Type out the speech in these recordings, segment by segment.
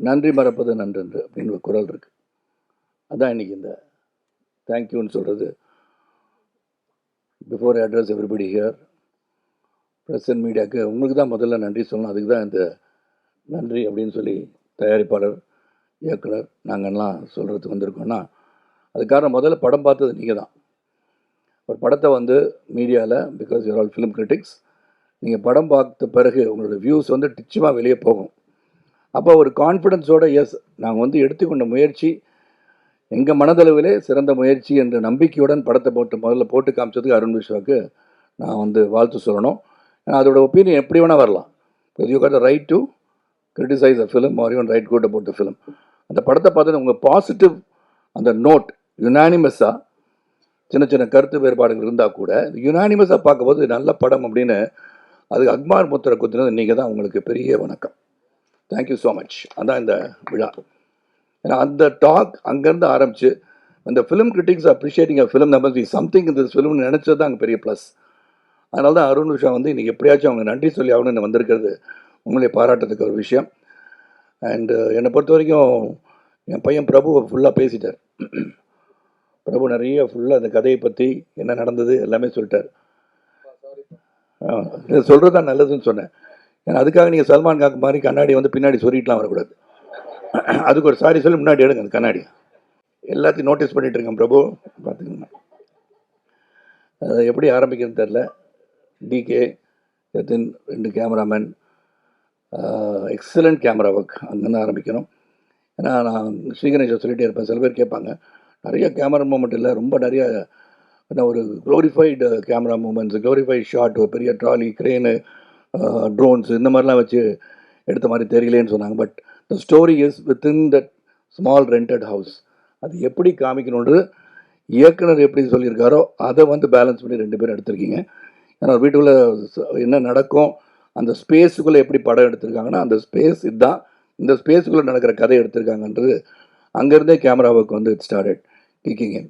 நன்றி மறப்பது நன்றன்று அப்படின்னு ஒரு குரல் இருக்குது அதான் இன்னைக்கு இந்த தேங்க்யூன்னு சொல்கிறது before address everybody here press and மீடியாவுக்கு உங்களுக்கு தான் முதல்ல நன்றி சொல்லணும். அதுக்கு தான் இந்த நன்றி அப்படின்னு சொல்லி தயாரிப்பாளர் இயக்குனர் நாங்கள்லாம் சொல்கிறதுக்கு வந்திருக்கோன்னா அதுக்காக முதல்ல படம் பார்த்தது நீங்கள் தான். ஒரு படத்தை வந்து மீடியாவில் because your all film critics நீங்கள் படம் பார்த்த பிறகு உங்களோட வியூஸ் வந்து டிச்சமாக வெளியே போகும். அப்போ ஒரு கான்ஃபிடென்ஸோடு எஸ் நாங்கள் வந்து எடுத்துக்கொண்ட முயற்சி எங்கள் மனதளவிலே சிறந்த முயற்சி என்ற நம்பிக்கையுடன் படத்தை போட்டு முதல்ல போட்டு காமிச்சதுக்கு அருண் விஸ்வாக்கு நான் வந்து வாழ்த்து சொல்லணும். ஏன்னா அதோட ஒப்பீனியன் எப்படி வேணால் வரலாம். You got right to criticize a film or you write good about the film அந்த படத்தை பார்த்து உங்கள் பாசிட்டிவ் அந்த நோட் யுனானிமஸாக சின்ன சின்ன கருத்து வேறுபாடுகள் இருந்தால் கூட யுனானிமஸாக பார்க்கும்போது நல்ல படம் அப்படின்னு அதுக்கு அக்மார் முத்திரை குத்துனது நீங்கள் தான் உங்களுக்கு பெரிய வணக்கம். தேங்க்யூ ஸோ மச் அதான் இந்த விழா. ஏன்னா அந்த டாக் அங்கேருந்து ஆரம்பிச்சு அந்த film critics appreciating a film number something இந்த ஃபிலிம்னு நினச்சது தான் அங்கே பெரிய ப்ளஸ் அதனால தான் அருண் விஷா வந்து இன்றைக்கி எப்படியாச்சும் அவங்க நன்றி சொல்லி ஆகணும்னு வந்திருக்கிறது உங்களே பாராட்டுறதுக்கு ஒரு விஷயம். அண்டு என்னை பொறுத்த வரைக்கும் என் பையன் பிரபு ஃபுல்லாக பேசிட்டார். பிரபு நிறைய ஃபுல்லாக அந்த கதையை பற்றி என்ன நடந்தது எல்லாமே சொல்லிட்டார். சொல்கிறது தான் நல்லதுன்னு சொன்னேன். ஏன்னா அதுக்காக நீங்கள் சல்மான் காக்கு மாதிரி கண்ணாடி வந்து பின்னாடி சொல்லிட்டுலாம் வரக்கூடாது. அதுக்கு ஒரு சாரி சொல்லி முன்னாடி எடுங்க அந்த கண்ணாடி எல்லாத்தையும் நோட்டீஸ் பண்ணிட்டு இருக்கேன் பிரபு. பார்த்துக்கோங்க. அதை எப்படி ஆரம்பிக்கிறதுன்னு தெரில டிகே எத்தின் ரெண்டு கேமராமேன் எக்ஸலண்ட் கேமரா ஒர்க் அங்கேருந்து ஆரம்பிக்கணும். ஏன்னா நான் ஸ்ரீகணேஷை சொல்லிகிட்டே இருப்பேன். சில பேர் கேட்பாங்க நிறைய கேமரா மூமெண்ட் இல்லை. ரொம்ப நிறைய என்ன ஒரு glorified camera moments glorified shot ஒரு பெரிய ட்ராலி க்ரேனு ட்ரோன்ஸ் இந்த மாதிரிலாம் வச்சு எடுத்த மாதிரி தெரியலேன்னு சொன்னாங்க. But the story is within that small rented house அது எப்படி காமிக்கணுன்றது இயக்குனர் எப்படி சொல்லியிருக்காரோ அதை வந்து பேலன்ஸ் பண்ணி ரெண்டு பேரும் எடுத்திருக்கீங்க. ஏன்னா வீட்டுக்குள்ளே என்ன நடக்கும் அந்த ஸ்பேஸுக்குள்ளே எப்படி படம் எடுத்திருக்காங்கன்னா அந்த ஸ்பேஸ் இதுதான். இந்த ஸ்பேஸுக்குள்ளே நடக்கிற கதை எடுத்திருக்காங்கன்றது அங்கேருந்தே கேமராவுக்கு வந்து இட் ஸ்டார்டட் கிக்கிங்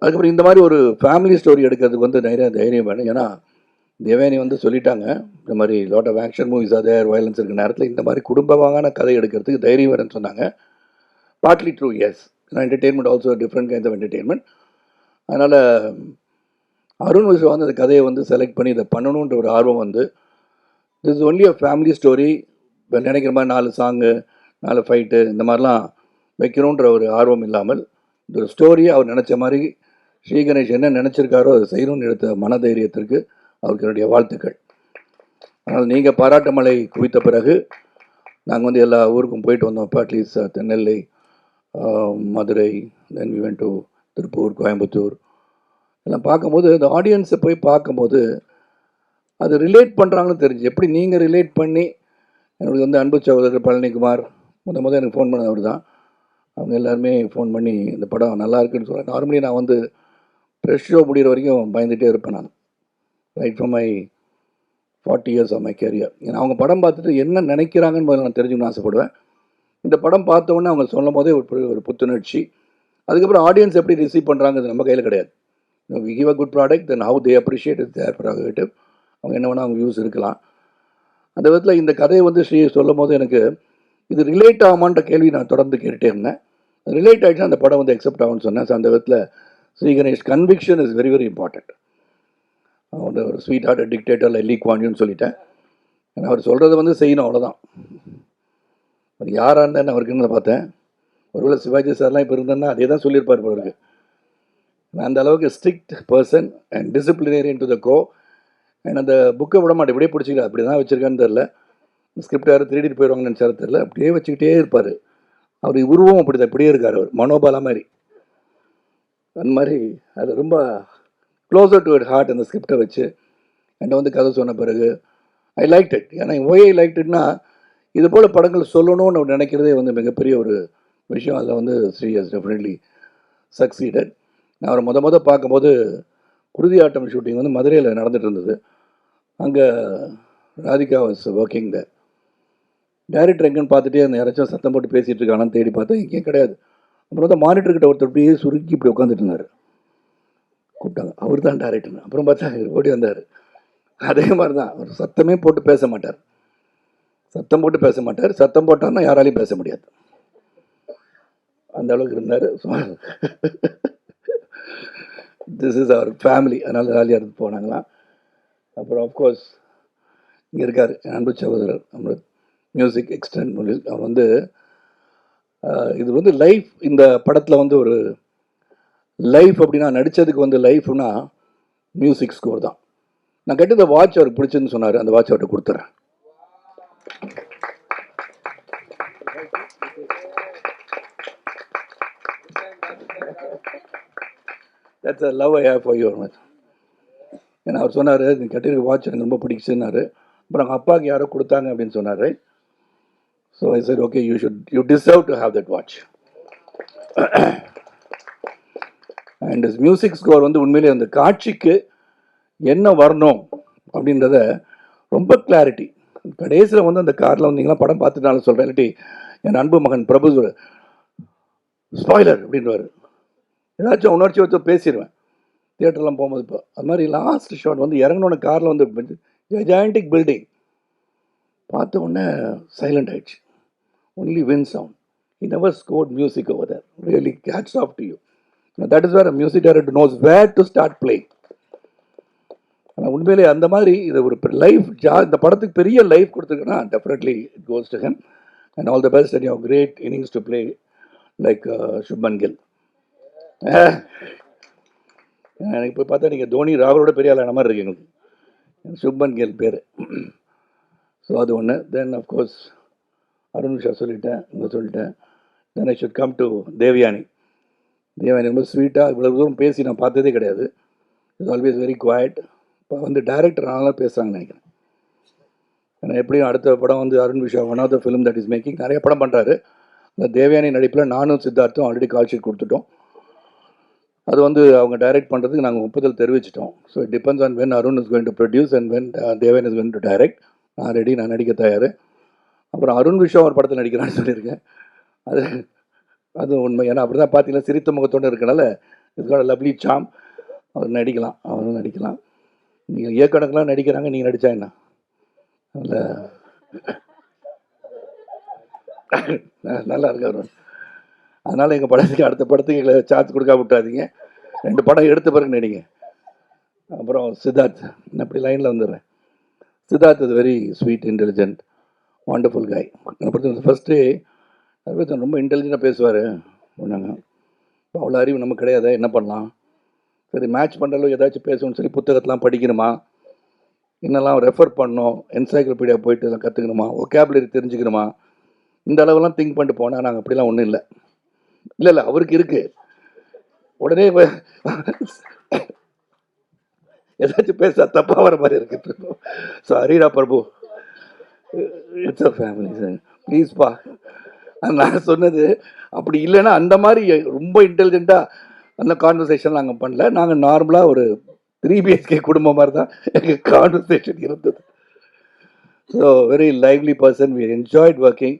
அதுக்கப்புறம் இந்த மாதிரி ஒரு ஃபேமிலி ஸ்டோரி எடுக்கிறதுக்கு வந்து நிறைய தைரியம் வேணும். ஏன்னா தேவேனி வந்து சொல்லிட்டாங்க இந்த மாதிரி லாட் ஆஃப் ஆக்ஷன் மூவிஸ் அதே வயலன்ஸ் இருக்கிற நேரத்தில் இந்த மாதிரி குடும்பமான கதை எடுக்கிறதுக்கு தைரியம் வரேன்னு சொன்னாங்க. பார்ட்லி ட்ரூ எஸ் ஏன்னா entertainment also different kind of entertainment அதனால் அருண் விஸ்வா வந்து அந்த கதையை வந்து செலக்ட் பண்ணி இதை பண்ணணுன்ற ஒரு ஆர்வம் வந்து this only a family story இப்போ நினைக்கிற மாதிரி நாலு சாங்கு நாலு ஃபைட்டு இந்த மாதிரிலாம் வைக்கணுன்ற ஒரு ஆர்வம் இல்லாமல் இந்த ஒரு ஸ்டோரியை அவர் நினச்ச மாதிரி ஸ்ரீ கணேஷ் என்ன நினச்சிருக்காரோ அதை செய்யணும்னு எடுத்த மனதைரியத்திற்கு அவருக்கு என்னுடைய வாழ்த்துக்கள். அதனால் நீங்கள் பாராட்டு மலை குவித்த பிறகு நாங்கள் வந்து எல்லா ஊருக்கும் போயிட்டு வந்தோம். இப்போ at least தென்னெல்லை Madurai then we to Tiruppur Coimbatore எல்லாம் பார்க்கும்போது இந்த ஆடியன்ஸை போய் பார்க்கும்போது அது ரிலேட் பண்ணுறாங்கன்னு தெரிஞ்சு எப்படி நீங்கள் ரிலேட் பண்ணி என்னுடைய வந்து அன்பு சகோதரர் பழனிக்குமார் முத முத எனக்கு ஃபோன் பண்ண அவர் தான் அவங்க எல்லாருமே ஃபோன் பண்ணி இந்த படம் நல்லா இருக்குன்னு சொல்கிறேன் நார்மலி நான் வந்து ஃப்ரெஷ் ஷோ முடிகிற வரைக்கும் பயந்துகிட்டே இருப்பேன் நான். Right from my forty years of my career ஏன்னா அவங்க படம் பார்த்துட்டு என்ன நினைக்கிறாங்கன்னு முதல்ல நான் தெரிஞ்சுக்கணும்னு ஆசைப்படுவேன். இந்த படம் பார்த்தோன்னே அவங்க சொல்லும் போதே ஒரு ஒரு புத்துணர்ச்சி. அதுக்கப்புறம் ஆடியன்ஸ் எப்படி ரிசீவ் பண்ணுறாங்கிறது நம்ம கையில் கிடையாது. We give a good product then how they appreciate it their prerogative அவங்க என்ன வேணால் அவங்க வியூஸ் இருக்கலாம். அந்த விதத்தில் இந்த கதையை வந்து ஸ்ரீ சொல்லும் போது எனக்கு இது ரிலேட் ஆகுமான்ற கேள்வி நான் தொடர்ந்து கேட்டுகிட்டே இருந்தேன். ரிலேட் ஆகிடுச்சுன்னா அந்த படம் வந்து அக்செப்ட் ஆகும்னு சொன்னேன். ஸோ அந்த விதத்தில் Sri Ganesh conviction is very very important வந்து ஒரு ஸ்வீட் ஹார்ட் டிக்டேட்டர் லீ குவான்யூன்னு சொல்லிட்டேன். ஏன்னா அவர் சொல்கிறது வந்து செய்யணும் அவ்வளோதான் அது யாராக இருந்தேன்னு அவருக்கு என்ன பார்த்தேன். ஒருவேளை சிவாஜி சார்லாம் இப்போ இருந்தேன்னா அதே தான் சொல்லியிருப்பார் அவருக்கு நான் அந்த அளவுக்கு strict person and disciplinarian to the core and அந்த புக்கை விட மாட்டேன் இப்படியே பிடிச்சிக்கல அப்படி தான் வச்சுருக்கான்னு தெரில ஸ்கிரிப்ட் யாரும் திருடிட்டு போயிடுவாங்கன்னு நினச்சாரு தெரில அப்படியே வச்சுக்கிட்டே இருப்பார். அவர் உருவம் அப்படி தான் இப்படியே இருக்கார் அவர். மனோபாலா மாதிரி. அந்த மாதிரி அது ரொம்ப க்ளோசர் டு இட் ஹார்ட் அந்த ஸ்கிரிப்டை வச்சு என்கிட்ட வந்து கதை சொன்ன பிறகு ஐ லைக் இட் ஏன்னா ஒய் ஐ லைக் இட்னா இது போல் படங்கள் சொல்லணும்னு அவர் நினைக்கிறதே வந்து மிகப்பெரிய ஒரு விஷயம். அதில் வந்து ஸ்ரீ ஹஸ் டெஃபினெட்லி சக்சீடட் நான் அவரை முத முத பார்க்கும்போது குருதி ஆட்டம் ஷூட்டிங் வந்து மதுரையில் நடந்துகிட்டு இருந்தது. அங்கே Radhika was working the director எங்கன்னு பார்த்துட்டே அந்த யாராச்சும் சத்தம் போட்டு பேசிகிட்டு இருக்கானான்னு தேடி பார்த்தா எங்கேயும் கிடையாது. அப்புறம் வந்து மானிட்டர் கிட்ட ஒருத்தர் அப்படியே சுருக்கி இப்படி உட்காந்துட்டு இருந்தார். கூப்பிட்டாங்க. அவர் தான் டேரக்டர் அப்புறம் பார்த்தா இவர் ஓடி வந்தார். அதே மாதிரி தான் அவர் சத்தமே போட்டு பேச மாட்டார். சத்தம் போட்டு பேச மாட்டார். சத்தம் போட்டார்னா யாராலையும் பேச முடியாது. அந்த அளவுக்கு இருந்தார். திஸ் இஸ் அவர் ஃபேமிலி அதனால் ஜாலியாக இருந்து போனாங்களாம். அப்புறம் ஆஃப்கோர்ஸ் இங்கே இருக்கார் அன்பு சகோதரர். அமிர்த் மியூசிக் எக்ஸ்டென்ட் அவர் வந்து இது வந்து லைஃப் இந்த படத்தில் வந்து ஒரு லைஃப் அப்படின்னா நடித்ததுக்கு வந்து லைஃப்னா மியூசிக் ஸ்கோர் தான். நான் கேட்டது வாட்ச் அவருக்கு பிடிச்சதுன்னு சொன்னார் அந்த வாட்ச் அவர்கிட்ட கொடுத்துறேன். That's a love I have for your much ஏன்னா அவர் சொன்னார் நீ கட்டிருக்க வாட்ச் எனக்கு ரொம்ப பிடிச்சுன்னாரு அப்புறம் அவங்க அப்பாவுக்கு யாரோ கொடுத்தாங்க அப்படின்னு சொன்னார். So I sir okay you should you deserve to have that watch and music score வந்து உண்மையிலே அந்த காட்சிக்கு என்ன வரணும் அப்படின்றத ரொம்ப கிளாரிட்டி கடைசியில் வந்து அந்த காரில் வந்தீங்கன்னா படம் பார்த்துட்டாலும் சொல்கிறேன் இல்லாட்டி என் அன்பு மகன் பிரபு ஸ்பாய்லர் அப்படின்றவாரு ஏதாச்சும் உணர்ச்சி வச்சு பேசிடுவேன் தியேட்டர்லாம் போகும்போது இப்போ. அது மாதிரி லாஸ்ட் ஷாட் வந்து இறங்கினோட காரில் வந்து ஜாயிண்டிக் பில்டிங் பார்த்த உடனே சைலண்ட் ஆயிடுச்சு. Only win sound he never scored music over really really off to you நான் that is where where a music director knows where to ஆனால் உண்மையிலே அந்த மாதிரி இது ஒரு லைஃப் ஜா இந்த படத்துக்கு பெரிய life கொடுத்துருக்குன்னா definitely it goes to him and all the best and you great innings to play like Shubman Gill எனக்கு இப்போ பார்த்தா நீங்கள் தோனி ராகுலோட பெரிய ஆளான மாதிரி இருக்கு எங்களுக்கு. சுப்மன் கில் பேர். ஸோ அது ஒன்று தென் அஃப்கோர்ஸ் அருண் ஷா சொல்லிட்டேன் இங்கே சொல்லிட்டேன். Then I should come to Devayani Devayani ரொம்ப ஸ்வீட்டாக இவ்வளோ தூரம் பேசி நான் பார்த்ததே கிடையாது. இஸ் ஆல்வேஸ் வெரி குவாய்ட் இப்போ வந்து டைரக்டர் நல்லா பேசுகிறாங்கன்னு நினைக்கிறேன். ஏன்னா எப்படியும் அடுத்த படம் வந்து Arun Visha one of the film that is making நிறைய படம் பண்ணுறாரு அந்த தேவயானி நடிப்பில் நானும் சித்தார்த்தும் ஆல்ரெடி கால் கொடுத்துட்டோம். அது வந்து அவங்க டைரக்ட் பண்ணுறதுக்கு நாங்கள் ஒப்புதல் தெரிவிச்சிட்டோம். So it depends on when Arun is going to produce and when Devan is going to direct நான் ரெடி நான் நடிக்க தயார். அப்புறம் அருண் விஷா ஒரு படத்தில் நடிக்கிறான்னு சொல்லியிருக்கேன். அது அது உண்மை. ஏன்னா அப்படி தான் பார்த்தீங்கன்னா சிரித்த முகத்தோடு இருக்கனால இதுக்கான லவ்லி சாம். அவர் நடிக்கலாம். அவரும் நடிக்கலாம். நீங்கள் ஏக்கணக்கெலாம் நடிக்கிறாங்க நீங்கள் நடித்தா என்ன? நல்ல நல்லா இருக்கு அவர் அதனால் எங்கள் படத்துக்கு அடுத்த படத்துக்கு எங்களை சார்ஜ் கொடுக்க விட்டாதீங்க ரெண்டு படம் எடுத்த பிறகு நடிங்க. அப்புறம் சித்தார்த் நான் அப்படி லைனில் வந்துடுறேன். Siddharth is very sweet intelligent wonderful guy என்னை பொறுத்த ஃபஸ்ட்டு சர்வேசன் ரொம்ப இன்டெலிஜென்ட்டாக பேசுவார் ஒன்றாங்க அவ்வளோ அறிவு நமக்கு கிடையாது என்ன பண்ணலாம்? சரி மேட்ச் பண்ணுறளவு ஏதாச்சும் பேசணும்னு சொல்லி புத்தகத்தெலாம் படிக்கணுமா? என்னெல்லாம் ரெஃபர் பண்ணோம் என்சைக்ளோபீடியா போயிட்டு எல்லாம் கற்றுக்கணுமா ஒகேபுலரி தெரிஞ்சுக்கணுமா? இந்த அளவுலாம் திங்க் பண்ணிட்டு போனால் நாங்கள் அப்படிலாம் ஒன்றும் இல்லை. இல்லை இல்லை அவருக்கு இருக்குது உடனே வ- ஏதாச்சும் பேச தப்பாக வர மாதிரி இருக்கு. So Har Rai Prabhu. It's a family sir ப்ளீஸ்ப்பா நான் சொன்னது. அப்படி இல்லைன்னா அந்த மாதிரி ரொம்ப இன்டெலிஜென்ட்டாக அந்த கான்வர்சேஷன் நாங்கள் பண்ணல. நாங்கள் நார்மலாக ஒரு த்ரீ பிஹெச்கே குடும்பம் மாதிரி தான் எங்கள் கான்வர்சேஷன் இருந்தது. So very lively person we enjoyed working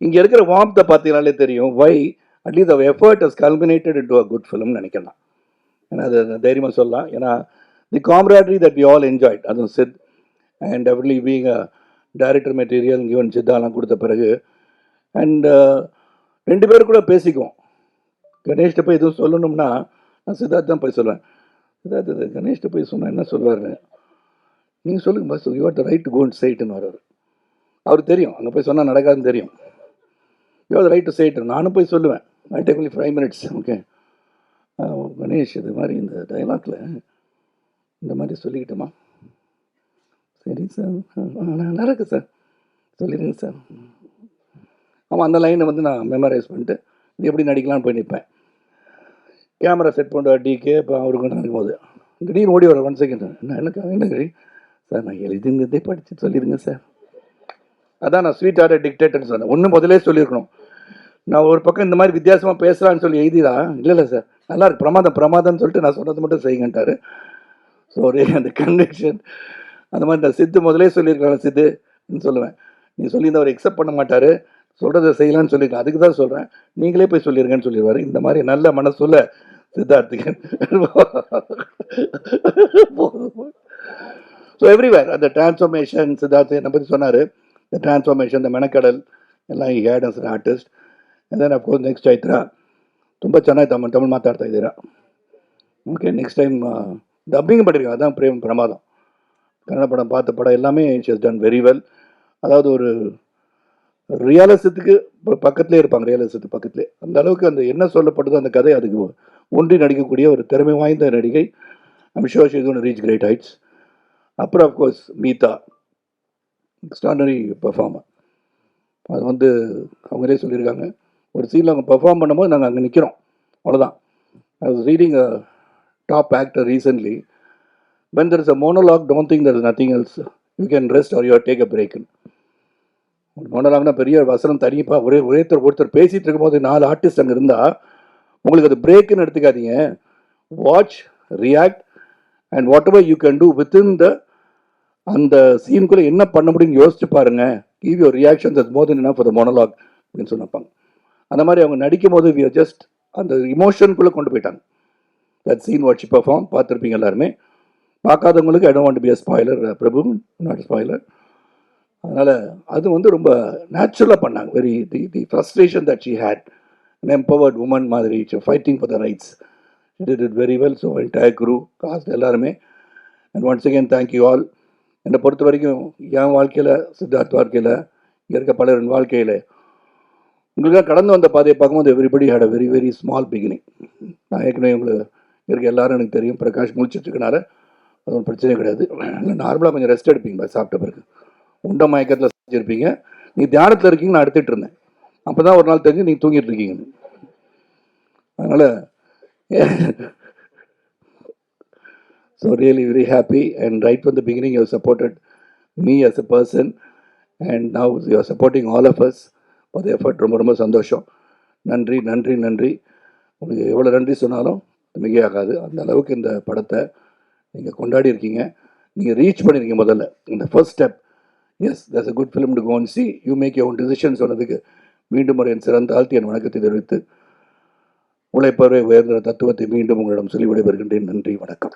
இங்கே இருக்கிற வார்த்தை பார்த்தீங்கனாலே தெரியும். Why at least our effort is culminated in to a good ஃபிலிம்னு நினைக்கலாம் ஏன்னா அது தைரியமாக சொல்லலாம். ஏன்னா the camaraderie that we all enjoyed அதுவும் Sid and definitely being a director material given சித்தாலாம் கொடுத்த பிறகு அண்டு uh, ரெண்டு பேரும் கூட பேசிக்குவோம். கணேஷ்கிட்ட போய் எதுவும் சொல்லணும்னா நான் சித்தார்த் தான் போய் சொல்லுவேன். சித்தார்த்த இது கணேஷ்கிட்ட போய் சொன்னால் என்ன சொல்லுவார் நீங்கள் சொல்லுங்க bus you are the right to go in சைட்டுன்னு வர்றாரு அவர் தெரியும். அங்கே போய் சொன்னால் நடக்காதுன்னு தெரியும். You the right to side நானும் போய் சொல்லுவேன். I take only five minutes okay Ganesh இது மாதிரி இந்த டைலாக்ல இந்த மாதிரி சொல்லிக்கிட்டோமா? சரி சார் நல்லா இருக்கு சார் சொல்லிடுங்க சார் ஆமாம் அந்த லைனை வந்து நான் மெமரைஸ் பண்ணிட்டு இது எப்படி நடிக்கலாம்னு போய் நிற்பேன் கேமரா செட் பண்ணுற டிகே இப்போ அவருக்கு நடக்கும்போது. திடீர்னு ஓடி வர ஒன் செகண்ட் என்ன எனக்கு என்ன கறி சார் நான் எழுதிருந்ததே படித்து சொல்லிடுங்க சார். அதான் நான் ஸ்வீட் ஆர்டர் டிக்டேட்டர்னு சொன்னேன். ஒன்றும் முதலே சொல்லியிருக்கணும். நான் ஒரு பக்கம் இந்த மாதிரி வித்தியாசமாக பேசலான்னு சொல்லி எழுதிடா. இல்லை இல்லை சார். நல்லா இருக்கு. பிரமாதம் பிரமாதம்னு சொல்லிட்டு நான் சொன்னது மட்டும் செய்யுங்கன்ட்டாரு. ஸோ அந்த கன்வெக்ஷன் அந்த மாதிரி நான் சித்து முதலே சொல்லியிருக்கேன் சித்துன்னு சொல்லுவேன். நீ சொல்லியிருந்தவர் எக்ஸப்ட் பண்ண மாட்டார். சொல்கிறத செய்யலாம்னு சொல்லியிருக்கேன் அதுக்கு தான் சொல்கிறேன் நீங்களே போய் சொல்லிருங்கன்னு சொல்லிடுவார் இந்த மாதிரி நல்ல மனசுல சித்தார்த்திகன் ஸோ எவ்ரிவேர் அந்த டிரான்ஸ்ஃபர்மேஷன் சித்தார்த்து என்னை பற்றி சொன்னார் த ಟ್ರಾನ್ಸ್ಫಾರ್ಮೇಷನ್ ದ ಮೆಣಕಡಲ್ ಎಲ್ಲ ಈ had us artist then of course next Chaitra ತುಂಬ ಚೆನ್ನಾಗಿ ತಮ್ಮ ತಮಿಳು ಮಾತಾಡ್ತಾ ಇದ್ದೀರಾ ஓகே நெக்ஸ்ட் டைம் டப்பிங் பண்ணியிருக்கேன் அதான் பிரேம் பிரமாதம் கன்னட படம் பார்த்த படம் எல்லாமே ஷஸ் டன் வெரி வெல் அதாவது ஒரு ரியாலிசத்துக்கு பக்கத்துலேயே இருப்பாங்க ரியலிசத்துக்கு பக்கத்துலேயே அந்த அளவுக்கு அந்த என்ன சொல்லப்பட்டதோ அந்த கதை அதுக்கு ஒன்றி நடிக்கக்கூடிய ஒரு திறமை வாய்ந்த நடிகை I'm sure she's one reach great heights அப்புறம் of course Meetha. Extraordinary performer அது வந்து அவங்களே சொல்லியிருக்காங்க. ஒரு சீனில் அவங்க பெர்ஃபார்ம் பண்ணும்போது நாங்கள் அங்கே நிற்கிறோம் அவ்வளோதான் I was reading a top actor recently when there is a monologue don't think there is nothing else you can rest or you're take a பிரேக்குன்னு மோனோலாக்னா பெரிய வசனம் தனிப்பாக ஒரே ஒருத்தர் ஒருத்தர் பேசிகிட்டு இருக்கும்போது நாலு ஆர்டிஸ்ட் அங்கே இருந்தால் உங்களுக்கு அது பிரேக்குன்னு எடுத்துக்காதீங்க. Watch react and whatever you can do within the அந்த சீனுக்குள்ளே என்ன பண்ண முடியும்னு யோசிச்சு பாருங்க. Give your reactions as more then for the monologue அப்படின்னு சொன்னப்பாங்க. அந்த மாதிரி அவங்க நடிக்கும் போது வி ஜஸ்ட் அந்த இமோஷனுக்குள்ளே கொண்டு போயிட்டாங்க. தட் சீன் வாட்ச் பர்ஃபார்ம் பார்த்துருப்பீங்க எல்லாருமே. பார்க்காதவங்களுக்கு I don't want be a spoiler Prabhu not spoiler அதனால் அது வந்து ரொம்ப நேச்சுரலாக பண்ணாங்க. Very the the frustration that she had an empowered woman மாதிரி fighting for the rights it it very well so entire crew cast எல்லாருமே. And once again thank you all என்னை பொறுத்த வரைக்கும் என் வாழ்க்கையில் சித்தார்த் வாழ்க்கையில் இங்கே இருக்க பலரின் வாழ்க்கையில் உங்களுக்காக கடந்து வந்த பாதையை பார்க்கும்போது everybody had a very very small beginning நான் ஏற்கனவே உங்களுக்கு இருக்க எல்லாரும் எனக்கு தெரியும். பிரகாஷ் முழிச்சிட்ருக்கனால அது ஒன்றும் பிரச்சனை கிடையாது. நார்மலாக கொஞ்சம் ரெஸ்ட் எடுப்பீங்க சாப்பிட்ட பிறகு. உண்ட மயக்கத்தில் செஞ்சுருப்பீங்க நீ தியானத்தில் இருக்கீங்க நான் எடுத்துகிட்டு இருந்தேன். அப்போ தான் ஒரு நாள் தெரிஞ்சு நீங்கள் தூங்கிட்டு இருக்கீங்கன்னு. அதனால் so really very happy and right from the beginning you supported me as a person and now you are supporting all of us for the effort ரொம்ப ரொம்ப சந்தோஷம். நன்றி நன்றி நன்றி. உங்களுக்கு எவ்வளோ நன்றி சொன்னாலும் மிகையாகாது. அந்த அளவுக்கு இந்த படத்தை நீங்கள் கொண்டாடி இருக்கீங்க. நீங்கள் ரீச் பண்ணியிருக்கீங்க முதல்ல. இந்த first step yes that's a good film to go and see you make your own decision சொன்னதுக்கு மீண்டும் ஒரு என் சிறந்த ஆழ்த்தி என் வணக்கத்தை தெரிவித்து உழைப்பவரை உயர்ந்த தத்துவத்தை மீண்டும் உங்களிடம் சொல்லி விடைபெறுகின்றேன் நன்றி வணக்கம்.